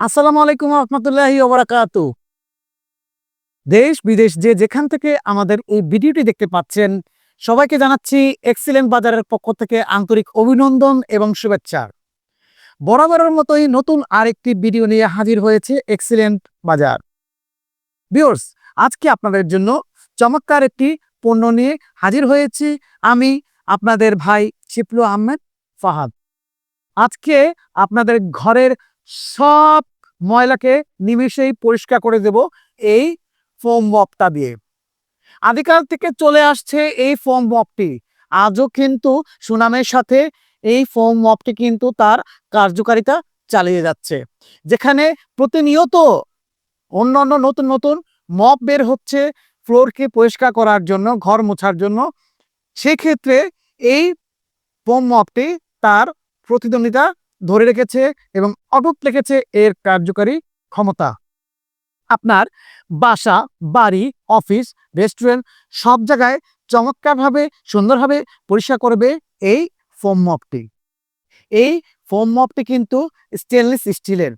আসসালামু আলাইকুম রহমতুল্লাহি ওবরাকাতু। দেশ বিদেশ যে যেখান থেকে আমাদের এই ভিডিওটি দেখতে পাচ্ছেন, সবাইকে জানাচ্ছি এক্সিলেন্ট বাজারের পক্ষ থেকে আন্তরিক অভিনন্দন এবং শুভেচ্ছা। বরাবরের মতোই নতুন আরেকটি ভিডিও নিয়ে হাজির হয়েছে এক্সিলেন্ট বাজার। বিয়র্স আজকে আপনাদের জন্য চমৎকার একটি পণ্য নিয়ে হাজির হয়েছি আমি আপনাদের ভাই শিপলু আহমেদ ফাহাদ। আজকে আপনাদের ঘরের সব ময়লাকে নিমেষেই পরিষ্কার করে দেব এই ফোম মপটা দিয়ে। আদিকাল থেকে চলে আসছে এই ফোম মপটি আজও কিন্তু সুনামের সাথে এই ফোম মপটি কিন্তু তার কার্যকারিতা চালিয়ে যাচ্ছে। যেখানে প্রতিনিয়ত অন্যান্য নতুন নতুন মপ বের হচ্ছে ফ্লোরকে পরিষ্কার করার জন্য, ঘর মোছার জন্য। সেক্ষেত্রে এই ফোম মপটি তার প্রতিদ্বন্দ্বিতা ধরে রেখেছে এবং অটুট রেখেছে এর কার্যকারী ক্ষমতা। আপনার বাসা, বাড়ি, অফিস, রেস্টুরেন্ট সব জায়গায় চমৎকারভাবে, সুন্দরভাবে পরিষ্কার করবে এই ফোম মপটি। এই ফোম মপটি কিন্তু স্টেনলেস স্টিলের,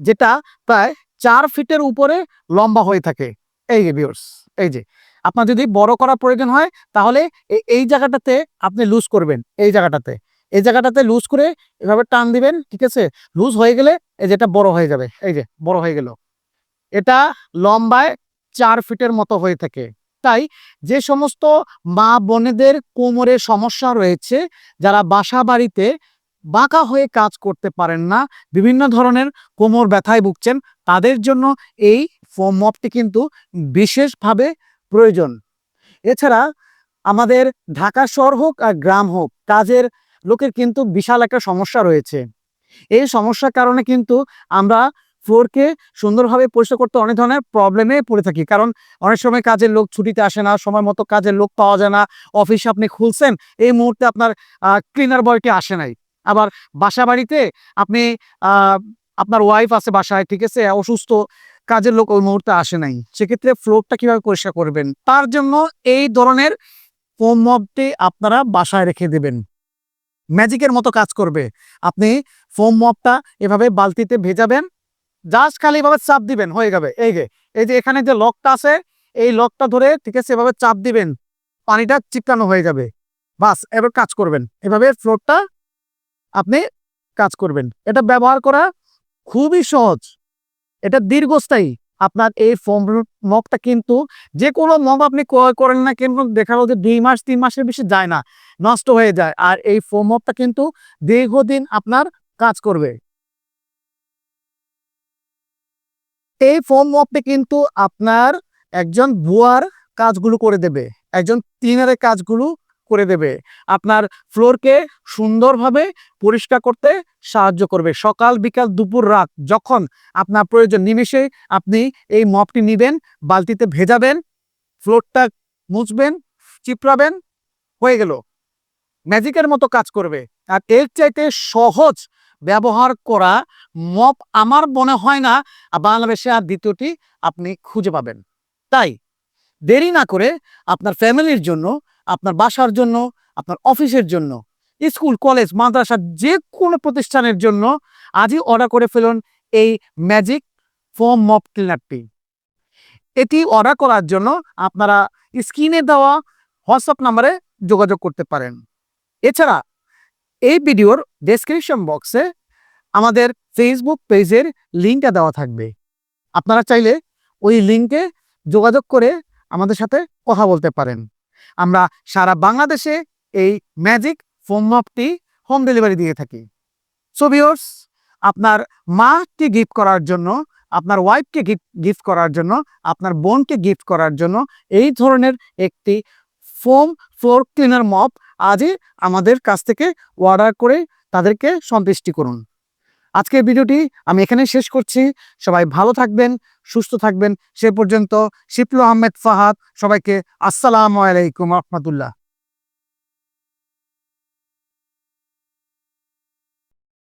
যেটা প্রায় চার ফিটের উপরে লম্বা হয়ে থাকে। এই যে ভিউর্স এই যে, আপনার যদি বড় করার প্রয়োজন হয়, তাহলে এই- এই জায়গাটাতে আপনি লুজ করবেন, এই জায়গাটাতে। এই জায়গাটাতে লুজ করে এভাবে টান দিবেন, ঠিক আছে? লুজ হয়ে গেলে এই যেটা বড় হয়ে যাবে, এই যে বড় হয়ে গেল। এটা লম্বায় চার ফিটের মতো হয়ে থাকে। তাই যে সমস্ত মা বোনেদের কোমরে সমস্যা রয়েছে, যারা বাসা বাড়িতে বাঁকা হয়ে কাজ করতে পারেন না, বিভিন্ন ধরনের কোমর ব্যথায় ভুগছেন, তাদের জন্য এই ফোম মপটি কিন্তু বিশেষভাবে প্রয়োজন। এছাড়া আমাদের ঢাকা শহর হোক আর গ্রাম হোক, কাজের লোকের কিন্তু বিশাল একটা সমস্যা রয়েছে। এই সমস্যার কারণে কিন্তু আমরা ফ্লোরকে সুন্দরভাবে পরিষ্কার করতে অনেক ধরনের প্রবলেমে পড়ে থাকি। কারণ অনেক সময় কাজের লোক ছুটিতে আসে না, সময় মতো কাজের লোক পাওয়া যায় না অফিসে আপনি খুলছেন, এই মুহূর্তে আপনার ক্লিনার বয়টি আসে নাই। আবার বাসা বাড়িতে আপনি আপনার ওয়াইফ আছে বাসায়, ঠিক আছে? অসুস্থ, কাজের লোক ওই মুহূর্তে আসে নাই। সেক্ষেত্রে ফ্লোরটা কীভাবে পরিষ্কার করবেন? তার জন্য এই ধরনের ফোম মপটি আপনারা বাসায় রেখে দেবেন। ম্যাজিকের মতো কাজ করবে। আপনি ফোম মপটা এভাবে বালতিতে ভেজাবেন জাস্ট খালি এভাবে চাপ দিবেন, হয়ে যাবে। এই যে এই যে এখানে যে লকটা আছে, এই লকটা ধরে ঠিক আছে, এভাবে চাপ দিবেন, পানিটা চিপকানো হয়ে যাবে। বাস, এবার কাজ করবেন। এভাবে ফ্লোরটা আপনি কাজ করবেন। এটা ব্যবহার করা খুবই সহজ। এটা দীর্ঘস্থায়ী। আপনার এই ফোম মগটা কিন্তু যে কোনো মগ আপনি ক্রয় করেন না কিন্তু দেখা যে দুই মাস, তিন মাসের বেশি যায় না, নষ্ট হয়ে যায়। আর এই ফোম মগটা কিন্তু দীর্ঘদিন আপনার কাজ করবে। এই ফোম মপটি কিন্তু আপনার একজন ভুয়ার কাজগুলো করে দেবে, একজন ক্লিনারের কাজগুলো করে দেবে। আপনার ফ্লোরকে সুন্দরভাবে পরিষ্কার করতে সাহায্য করবে। সকাল, বিকাল, দুপুর, রাত যখন আপনার প্রয়োজন নিমেষে আপনি এই মপটি নিবেন, বালতিতে ভেজাবেন ফ্লোরটা মুছবেন, চিপড়াবেন, হয়ে গেল। ম্যাজিকের মতো কাজ করবে। আর এর চাইতে সহজ ব্যবহার করা মপ আমার মনে হয় না বাংলাদেশে আর দ্বিতীয়টি আপনি খুঁজে পাবেন। তাই দেরি না করে আপনার ফ্যামিলির জন্য আপনার বাসার জন্য, আপনার অফিসের জন্য, স্কুল, কলেজ, মাদ্রাসা, যে কোনো প্রতিষ্ঠানের জন্য আজই অর্ডার করে ফেলুন এই ম্যাজিক ফোম মপ ক্লিনারটি এটি অর্ডার করার জন্য আপনারা স্ক্রিনে দেওয়া হোয়াটসঅ্যাপ নাম্বারে যোগাযোগ করতে পারেন। এছাড়া এই ভিডিওর ডেসক্রিপশন বক্সে আমাদের ফেসবুক পেজের লিঙ্কটা দেওয়া থাকবে। আপনারা চাইলে ওই লিঙ্কে যোগাযোগ করে আমাদের সাথে কথা বলতে পারেন। আমরা সারা বাংলাদেশে এই ম্যাজিক ফোম মপটি হোম ডেলিভারি দিয়ে থাকি। সো ভিউয়ার্স আপনার মাকে গিফট করার জন্য, আপনার ওয়াইফকে গিফট গিফট করার জন্য, আপনার বোনকে গিফট করার জন্য এই ধরনের একটি ফোম ফ্লোর ক্লিনার মপ আজই আমাদের কাছ থেকে অর্ডার করে তাদেরকে সন্তুষ্টি করুন। আজকের ভিডিওটি আমি এখানে শেষ করছি। সবাই ভালো থাকবেন, সুস্থ থাকবেন। সে পর্যন্ত শিপলু আহমেদ ফাহাদ, সবাইকে আসসালামু আলাইকুম রহমতুল্লাহ।